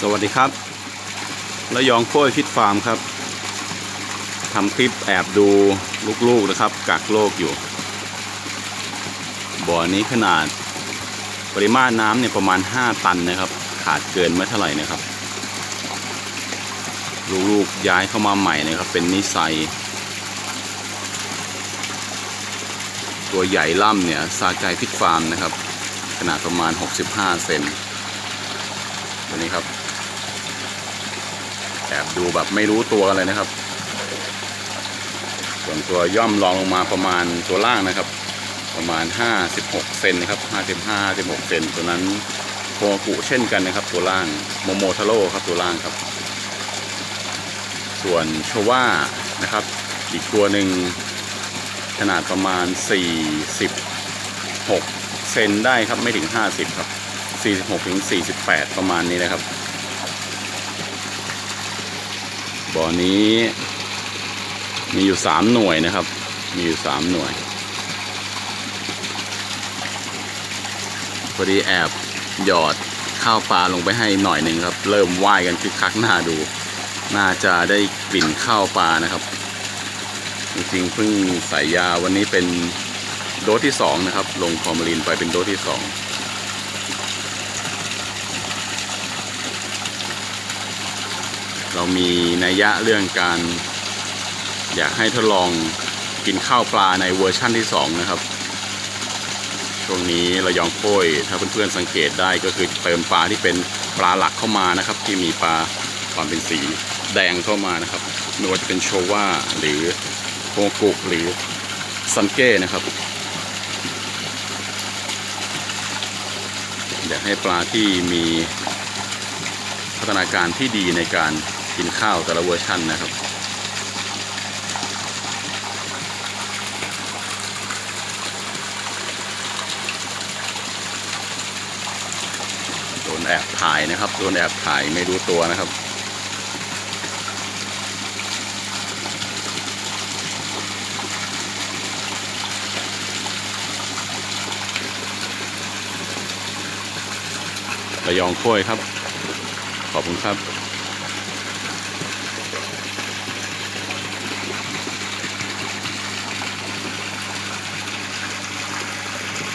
สวัสดีครับระยองโค้ยฟิตฟาร์มครับทำคลิปแอบดูลูกๆนะครับกักโลกอยู่ บ่อนี้ขนาดปริมาตรน้ำเนี่ยประมาณ 5 ตันนะครับ ขาดเกินไม่เท่าไหร่นะครับ ลูกๆย้ายเข้ามาใหม่นะครับ เป็นนิสัยตัวใหญ่ล่ำเนี่ยซาใจฟิตฟาร์มนะครับ ขนาดประมาณ 65 เซนตัวนี้ครับ อบดูแบบไม่รู้ตัวเลยนะครับ ส่วนตัวย่อมรองลงมาประมาณตัวล่างนะครับ ประมาณ 56 เซนนะครับ55 56เซนตัวนั้นโคกุเช่นกันนะครับ ตัวล่างโมโมทาโร่ครับตัวล่างครับ ส่วนโชว่านะครับ อีกตัวหนึ่งขนาดประมาณ 46 เซนได้ครับไม่ถึง 50 ครับ 46ถึง48 ประมาณนี้นะครับ บ่อนี้ มีอยู่3หน่วยนะครับ มีอยู่3หน่วยพอดีแอบหยอดข้าวปลาลงไปให้หน่อยหนึ่งครับ เริ่มว่ายกันคึกคักหน้าดู น่าจะได้กลิ่นข้าวปลานะครับ จริงๆเพิ่งใส่ยาวันนี้เป็นโดสที่สองนะครับ ลงฟอร์มลินไปเป็นโดสที่สอง เรามีนัยยะเรื่องการ อยากให้ทดลองกินข้าวปลาในเวอร์ชั่นที่สองนะครับ ช่วงนี้เรายองโค้ยถ้าเพื่อนๆสังเกตได้ก็คือเติมปลาที่เป็นปลาหลักเข้ามานะครับ ที่มีปลาความเป็นสีแดงเข้ามานะครับไม่ว่าจะเป็นโชว่าหรือโกกุกหรือซันเก้นะครับอยากให้ปลาที่มีพัฒนาการที่ดีในการ กินข้าวแต่ละเวอร์ชันนะครับ โดนแอบถ่ายนะครับ โดนแอบถ่ายไม่รู้ตัวนะครับระยองค้ยครับ ขอบคุณครับ